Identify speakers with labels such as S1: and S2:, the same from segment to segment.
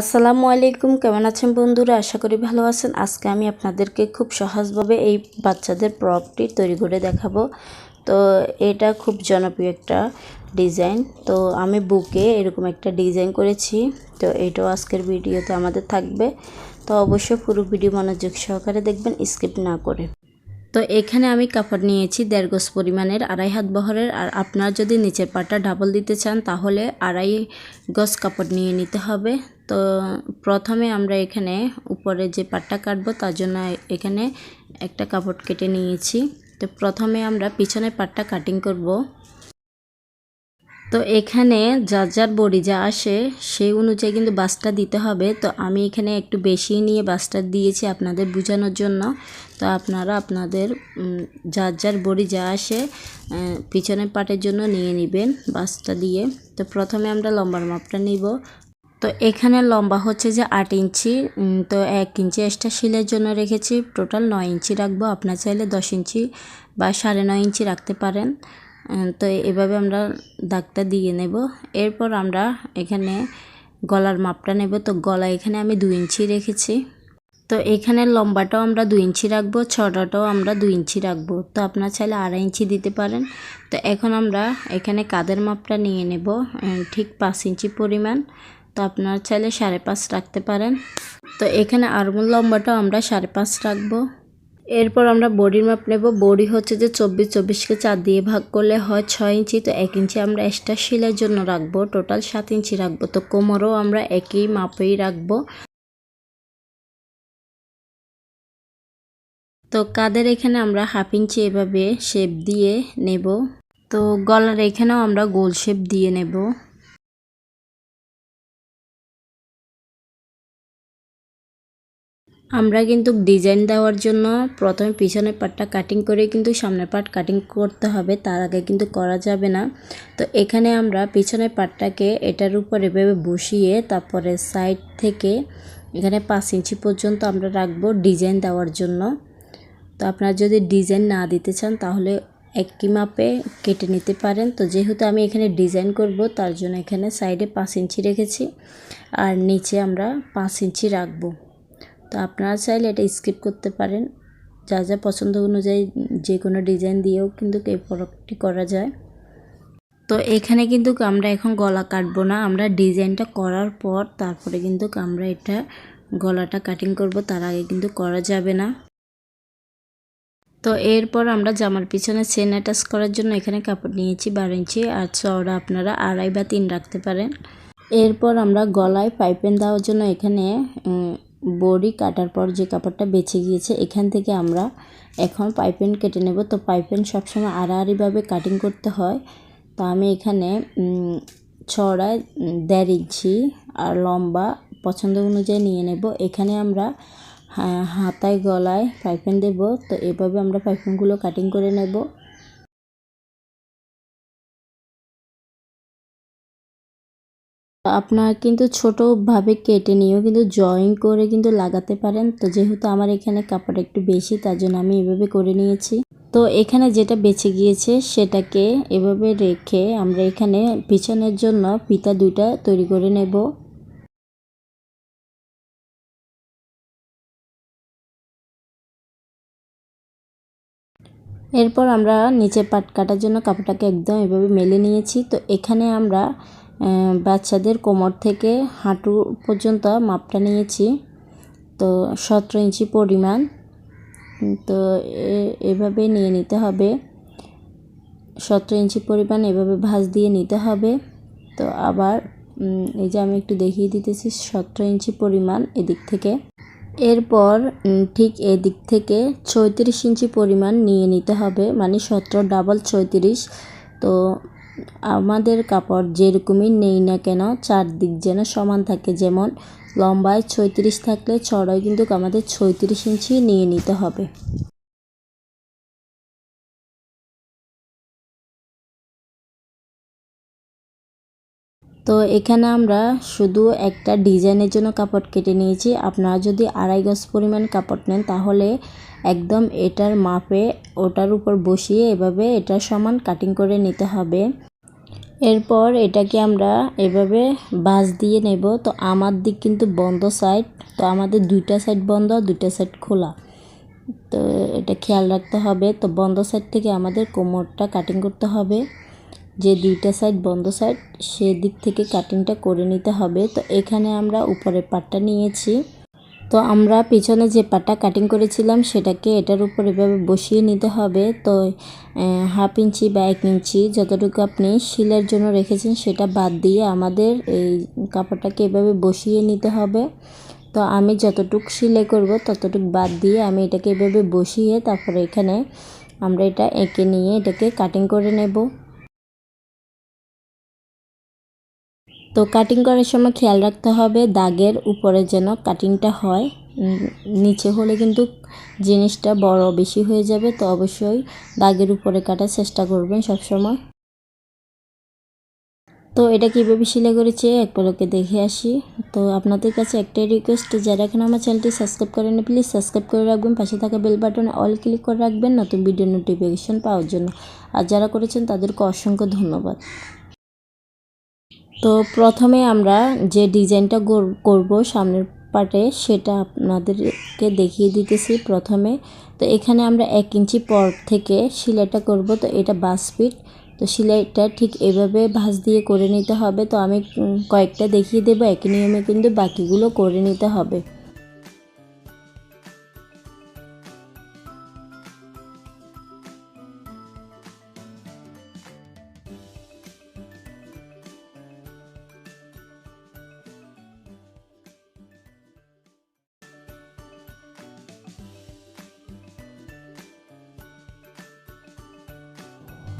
S1: আসসালামু আলাইকুম, কেমন আছেন বন্ধুরা? আশা করি ভালো আছেন। আজকে আমি আপনাদেরকে খুব সহজভাবে এই বাচ্চাদের ফ্রকটি তৈরি করে দেখাবো। তো এটা খুব জনপ্রিয় একটা ডিজাইন তো আমি বুকে এরকম একটা ডিজাইন করেছি। তো এটাও আজকের ভিডিওতে আমাদের থাকবে। তো অবশ্যই পুরো ভিডিও মনোযোগ সহকারে দেখবেন স্কিপ না করে। তো এখানে আমি কাপড় নিয়েছি দেড় গোস পরিমাণের, আড়াই হাত বহরের। আর আপনার যদি নিচের পাটা ডাবল দিতে চান, তাহলে আড়াই গজ কাপড় নিয়ে নিতে হবে। তো প্রথমে আমরা এখানে উপরে যে পাটটা কাটবো, তার জন্য এখানে একটা কাপড় কেটে নিয়েছি। তো প্রথমে আমরা পিছনের পাটটা কাটিং করব। তো এখানে যার যার বডি যা আসে, সেই অনুযায়ী কিন্তু বাসটা দিতে হবে। তো আমি এখানে একটু বেশি নিয়ে বাসটা দিয়েছি আপনাদের বোঝানোর জন্য। তো আপনারা আপনাদের যার যার বডি যা আসে পিছনের পাটের জন্য নিয়ে নেবেন বাসটা দিয়ে। তো প্রথমে আমরা লম্বার মাপটা নিব। তো এখানে লম্বা হচ্ছে যে আট ইঞ্চি তো এক ইঞ্চি এক্সট্রা শিলের জন্য রেখেছি। টোটাল নয় ইঞ্চি রাখব। আপনার চাইলে দশ ইঞ্চি বা সাড়ে নয় ইঞ্চি রাখতে পারেন। তো এভাবে আমরা দাগটা দিয়ে নেব। এরপর আমরা এখানে গলার মাপটা নেব। তো গলা এখানে আমি দু ইঞ্চি রেখেছি। তো এখানে লম্বাটাও আমরা দু ইঞ্চি রাখব, ছটাটাও আমরা দু ইঞ্চি রাখব। তো আপনার চাইলে আড়াই ইঞ্চি দিতে পারেন। তো এখন আমরা এখানে কাদের মাপটা নিয়ে নেব? ঠিক পাঁচ ইঞ্চি পরিমাণ। তো আপনার চাইলে সাড়ে পাঁচ রাখতে পারেন। তো এখানে আরমুল লম্বাটাও আমরা সাড়ে পাঁচ রাখব। এরপর আমরা বডির মাপ নেব। বডি হচ্ছে যে চব্বিশ, চব্বিশকে চার দিয়ে ভাগ করলে হয় ছয় ইঞ্চি। তো এক ইঞ্চি আমরা এক্সট্রা শিলের জন্য রাখব। টোটাল সাত ইঞ্চি রাখব। তো কোমরও আমরা একই মাপেই রাখব। তো কাদের এখানে আমরা হাফ ইঞ্চি এভাবে শেপ দিয়ে নেব। তো গলার এখানেও আমরা গোল শেপ দিয়ে নেব। আমরা কিন্তু ডিজাইন দেওয়ার জন্য প্রথমে পিছনের পাটটা কাটিং করে কিন্তু সামনের পাট কাটিং করতে হবে, তার আগে কিন্তু করা যাবে না। তো এখানে আমরা পিছনের পাটটাকে এটার উপর এভাবে বসিয়ে তারপরে সাইড থেকে এখানে পাঁচ ইঞ্চি পর্যন্ত আমরা রাখব ডিজাইন দেওয়ার জন্য। তো আপনারা যদি ডিজাইন না দিতে চান তাহলে একই মাপে কেটে নিতে পারেন। তো যেহেতু আমি এখানে ডিজাইন করব, তার জন্য এখানে সাইডে পাঁচ ইঞ্চি রেখেছি, আর নিচে আমরা পাঁচ ইঞ্চি রাখব। তো আপনারা চাইলে এটা স্কিপ করতে পারেন। যা যা পছন্দ অনুযায়ী যে কোনো ডিজাইন দিয়েও কিন্তু এই প্রোডাক্টটি করা যায়। তো এখানে কিন্তু আমরা এখন গলা কাটবো না। আমরা ডিজাইনটা করার পর তারপরে কিন্তু আমরা এটা গলাটা কাটিং করব। তার আগে কিন্তু করা যাবে না। তো এরপর আমরা জামার পিছনে চেন অ্যাটাচ করার জন্য এখানে কাপড় নিয়েছি বারো ইঞ্চি আর চওড়া আপনারা আড়াই বা তিন রাখতে পারেন। এরপর আমরা গলায় পাইপেন দেওয়ার জন্য এখানে বড়ি কাটার পর যে কাপড়টা বেঁচে গিয়েছে, এখান থেকে আমরা এখন পাইপেন কেটে নেব। তো পাইপেন সবসময় আড়াআড়িভাবে কাটিং করতে হয়। তো আমি এখানে ছড়ায় দেড় ইঞ্চি আর লম্বা পছন্দ অনুযায়ী নিয়ে নেব। এখানে আমরা হাতায় গলায় পাইপেন দেব। তো এভাবে আমরা পাইপেনগুলো কাটিং করে নেব। আপনার কিন্তু ছোটোভাবে কেটে নিয়েও কিন্তু জয়েন করে কিন্তু লাগাতে পারেন। তো যেহেতু আমার এখানে কাপড় একটু বেশি, তার জন্য আমি এভাবে করে নিয়েছি। তো এখানে যেটা বেঁচে গিয়েছে, সেটাকে এভাবে রেখে আমরা এখানে পিছনের জন্য পিতা দুইটা তৈরি করে নেব। এরপর আমরা নিচে পাট কাটার জন্য কাপড়টাকে একদম এভাবে মেলে নিয়েছি। তো এখানে আমরা বাচ্চাদের কোমর থেকে হাঁটু পর্যন্ত মাপটা নিয়েছি। তো সতেরো ইঞ্চি পরিমাণ। তো এভাবে নিয়ে নিতে হবে। সতেরো ইঞ্চি পরিমাণ এভাবে ভাঁজ দিয়ে নিতে হবে। তো আবার এই যে আমি একটু দেখিয়ে দিতেছি সতেরো ইঞ্চি পরিমাণ এদিক থেকে। এরপর ঠিক এদিক থেকে ছয়ত্রিশ ইঞ্চি পরিমাণ নিয়ে নিতে হবে। মানে সতেরো ডাবল ছয়ত্রিশ। তো আমাদের কাপড় যেরকমই নেই না কেন, চারদিক যেন সমান থাকে। যেমন লম্বায় ছয়ত্রিশ থাকলে চড়াই কিন্তু আমাদের ছয়ত্রিশ ইঞ্চি নিয়ে নিতে হবে। তো এখানে আমরা শুধু একটা ডিজাইনের জন্য কাপড় কেটে নিয়েছি। আপনারা যদি আড়াই গজ পরিমাণ কাপড় নেন, তাহলে একদম এটার মাপে ওটার উপর বসিয়ে এভাবে এটার সমান কাটিং করে নিতে হবে। এরপর এটাকে আমরা এভাবে বাস দিয়ে নেব। তো আমার দিক কিন্তু বন্ধ সাইড তো আমাদের দুইটা সাইড বন্ধ, দুইটা সাইড খোলা। তো এটা খেয়াল রাখতে হবে। তো বন্ধ সাইড থেকে আমাদের কোমরটা কাটিং করতে হবে। যে দুইটা সাইড বন্ধ সাইড সেদিক থেকে কাটিংটা করে নিতে হবে। তো এখানে আমরা উপরের পাটটা নিয়েছি। তো আমরা পিছনে যে পাটটা কাটিং করেছিলাম, সেটাকে এটার উপর এভাবে বসিয়ে নিতে হবে। তো হাফ ইঞ্চি বা এক ইঞ্চি যতটুকু আপনি শিলের জন্য রেখেছেন, সেটা বাদ দিয়ে আমাদের এই কাপড়টাকে এভাবে বসিয়ে নিতে হবে। তো আমি যতটুক সিলাই করব, ততটুক বাদ দিয়ে আমি এটাকে এভাবে বসিয়ে তারপরে এখানে আমরা এটা এঁকে নিয়ে এটাকে কাটিং করে নেব। তো কাটিং করার সময় খেয়াল রাখতে হবে দাগের উপরে যেন কাটিংটা হয়। নিচে হলে কিন্তু জিনিসটা বড় বেশি হয়ে যাবে, তো অবশ্যই দাগের উপরে কাটার চেষ্টা করবেন সবসময়। তো এটা কীভাবে সেলাই করেছে এক পলকে দেখে আসি। তো আপনাদের কাছে একটাই রিকোয়েস্ট যারা এখন আমার চ্যানেলটি সাবস্ক্রাইব করেন প্লিজ সাবস্ক্রাইব করে রাখবেন। পাশে থাকা বেল বাটনে অল ক্লিক করে রাখবেন, নতুন ভিডিও নোটিফিকেশন পাওয়ার জন্য। আর যারা করেছেন তাদেরকে অসংখ্য ধন্যবাদ। তো প্রথমে আমরা যে ডিজাইনটা করব সামনের পার্টে সেটা আপনাদেরকে দেখিয়ে দিতেছি প্রথমে। তো এখানে আমরা এক ইঞ্চি পর থেকে সিলাইটা করব, তো এটা বাস ফিট তো সেলাইটা ঠিক এভাবে ভাঁজ দিয়ে করে নিতে হবে। তো আমি কয়েকটা দেখিয়ে দেবো, একই নিয়মে কিন্তু বাকিগুলো করে নিতে হবে।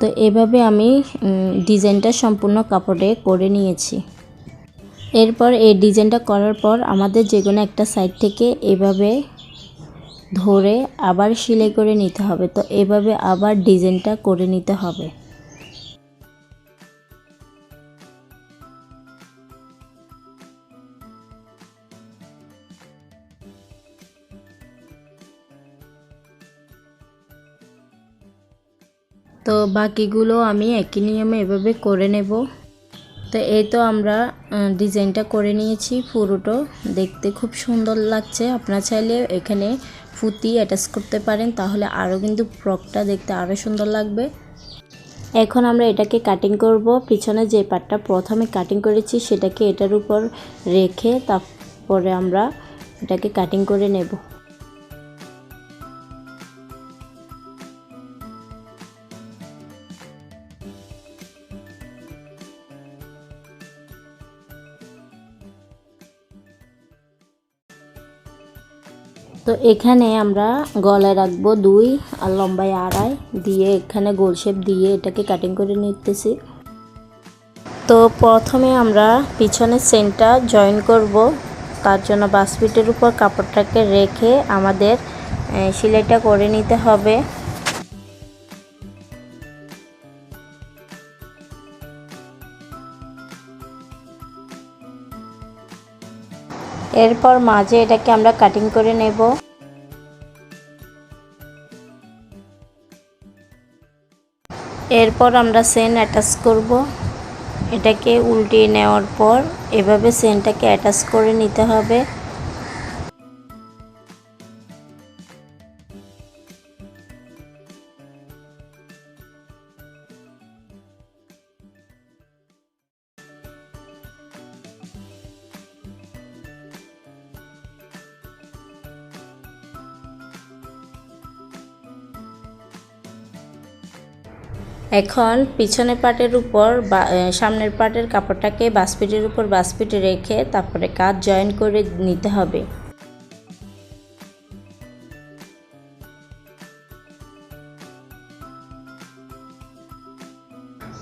S1: তো এভাবে আমি ডিজাইনটা সম্পূর্ণ কাপড়ে করে নিয়েছি। এরপর এই ডিজাইনটা করার পর আমাদের যে কোনো একটা সাইড থেকে এভাবে ধরে আবার সেলাই করে নিতে হবে। তো এভাবে আবার ডিজাইনটা করে নিতে হবে। তো বাকিগুলো আমি একই নিয়মে এভাবে করে নেব। তো এই তো আমরা ডিজাইনটা করে নিয়েছি পুরোটো। দেখতে খুব সুন্দর লাগছে। আপনারা চাইলে এখানে ফুতি অ্যাটাচ করতে পারেন, তাহলে আরও কিন্তু ফ্রকটা দেখতে আরও সুন্দর লাগবে। এখন আমরা এটাকে কাটিং করব। পিছনে যে পাটটা প্রথমে কাটিং করেছি, সেটাকে এটার উপর রেখে তারপরে আমরা এটাকে কাটিং করে নেব। তো এখানে আমরা গলায় রাখব দুই আর লম্বায় আড়াই দিয়ে এখানে গোল শেপ দিয়ে এটাকে কাটিং করে নিতেছি। তো প্রথমে আমরা পিছনের সেন্টটা জয়েন করব। তার জন্য বাসপিটের উপর কাপড়টাকে রেখে আমাদের সেলাইটা করে নিতে হবে। এরপর মাঝে এটাকে আমরা কাটিং করে নেব। এরপর আমরা সেন অ্যাটাচ করব। এটাকে উল্টিয়ে নেওয়ার পর এভাবে সেনটাকে অ্যাটাচ করে নিতে হবে। এখন পিছনের পাটের উপর সামনের পাটের কাপড়টাকে বাসপিটের উপর বাসপিটে রেখে তারপরে কাজ জয়েন করে নিতে হবে।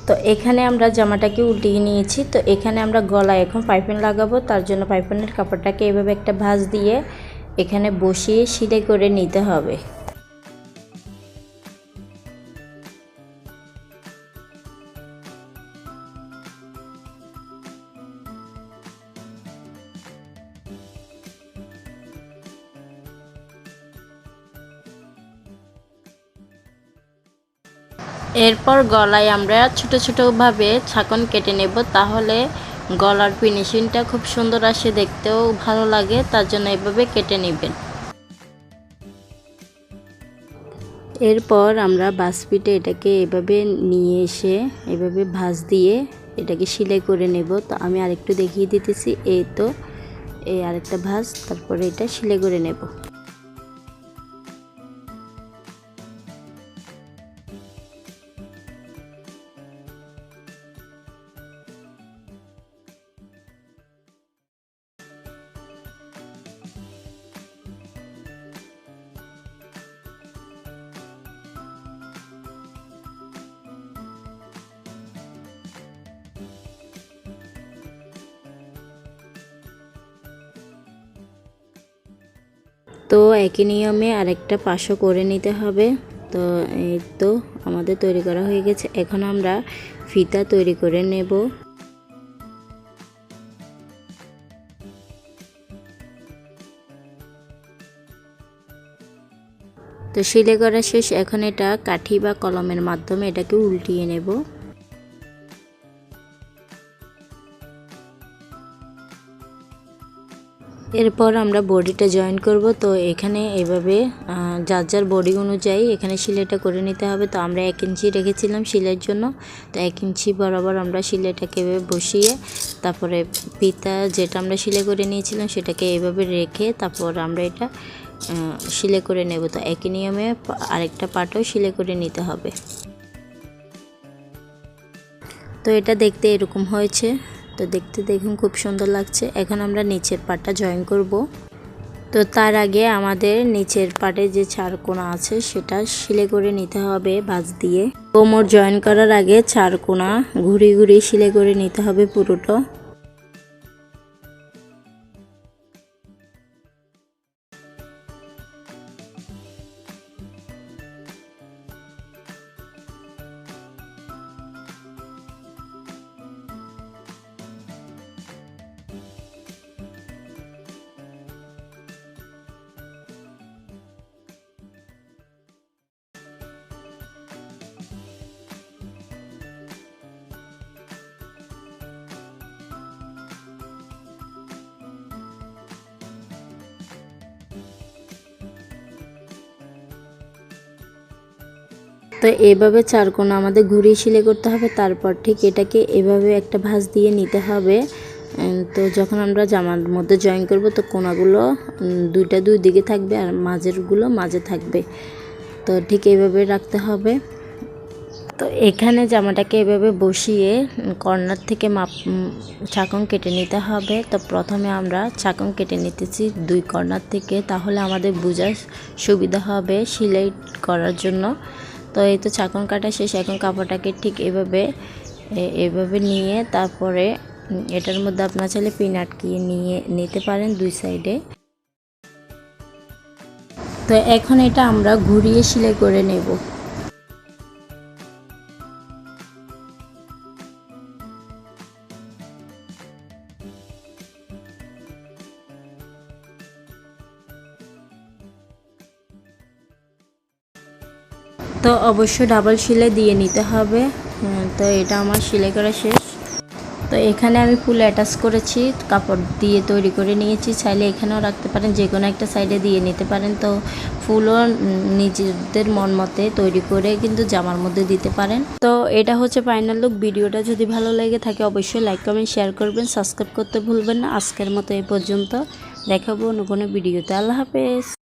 S1: তো এখানে আমরা জামাটাকে উল্টিয়ে নিয়েছি। তো এখানে আমরা গলায় এখন পাইপেন লাগাবো, তার জন্য পাইপেনের কাপড়টাকে এভাবে একটা ভাঁজ দিয়ে এখানে বসিয়ে সিলাই করে নিতে হবে। এরপর গলায় আমরা ছোটো ছোটোভাবে ছাকন কেটে নেব, তাহলে গলার ফিনিশিংটা খুব সুন্দর আসে, দেখতেও ভালো লাগে, তার জন্য এভাবে কেটে নেবেন। এরপর আমরা বাসপিটে এটাকে এভাবে নিয়ে এসে এভাবে ভাঁজ দিয়ে এটাকে সেলাই করে নেব। তো আমি আরেকটু দেখিয়ে দিতেছি, এই তো, এই আরেকটা ভাঁজ, তারপরে এটা সেলাই করে নেব। তো একই নিয়মে আরেকটা পাশও করে নিতে হবে। তো এই তো আমাদের তৈরি করা হয়ে গেছে। এখন আমরা ফিতা তৈরি করে নেব। তো সিলে করা শেষ। এখন এটা কাঠি বা কলমের মাধ্যমে এটাকে উল্টিয়ে নেব। এরপর আমরা বডিটা জয়েন করব। তো এখানে এভাবে যার যার বডি অনুযায়ী এখানে সিলাইটা করে নিতে হবে। তো আমরা এক ইঞ্চি রেখেছিলাম সিলাইয়ের জন্য। তো এক ইঞ্চি বরাবর আমরা সিলাইটাকে এভাবে বসিয়ে, তারপরে পিতা যেটা আমরা সিলাই করে নিয়েছিলাম সেটাকে এভাবে রেখে তারপর আমরা এটা সিলাই করে নেব। তো একই নিয়মে আরেকটা পাটও সিলাই করে নিতে হবে। তো এটা দেখতে এরকম হয়েছে। তো দেখতে দেখুন খুব সুন্দর লাগছে। এখন আমরা নিচের পাটটা জয়েন করব। তো তার আগে আমাদের নিচের পাটে যে চার কোনা আছে, সেটা সিলে করে নিতে হবে বাজ দিয়ে। কোমর জয়েন করার আগে চার কোনা ঘুরি ঘুরি সিলে করে নিতে হবে পুরোটা। তো এভাবে চারকোনা আমাদের ঘুরিয়ে সিলে করতে হবে। তারপর ঠিক এটাকে এভাবে একটা ভাঁজ দিয়ে নিতে হবে। তো যখন আমরা জামার মধ্যে জয়েন করব, তো কোনাগুলো দুইটা দুই দিকে থাকবে আর মাঝেরগুলো মাঝে থাকবে। তো ঠিক এইভাবে রাখতে হবে। তো এখানে জামাটাকে এভাবে বসিয়ে কর্নার থেকে মাপ চাকন কেটে নিতে হবে। তো প্রথমে আমরা চাকন কেটে নিতেছি দুই কর্নার থেকে, তাহলে আমাদের বোঝার সুবিধা হবে সিলাই করার জন্য। তো এই তো ছাঁকন কাটা শেষ, এখন কাপড়টাকে ঠিক এভাবে এভাবে নিয়ে তারপরে এটার মধ্যে আপনার চাইলে পিন আটকিয়ে নিয়ে, নিতে পারেন দুই সাইডে তো এখন এটা আমরা ঘুরিয়ে সিলাই করে নেব। তো অবশ্যই ডাবল সেলাই দিয়ে নিতে হবে। তো এটা আমার সেলাই করা শেষ। তো এখানে আমি ফুল অ্যাটাচ করেছি, কাপড় দিয়ে তৈরি করে নিয়েছি। চাইলে এখানেও রাখতে পারেন যে কোনো একটা সাইডে দিয়ে নিতে পারেন। তো ফুলও নিজেদের মন মতে তৈরি করে কিন্তু জামার মধ্যে দিতে পারেন। তো এটা হচ্ছে ফাইনাল লুক ভিডিওটা যদি ভালো লেগে থাকে, অবশ্যই লাইক কমেন্ট শেয়ার করবেন। সাবস্ক্রাইব করতে ভুলবেন না। আজকের মতো এই পর্যন্ত। দেখাবো অন্য কোনো ভিডিওতে। আল্লাহ হাফেজ।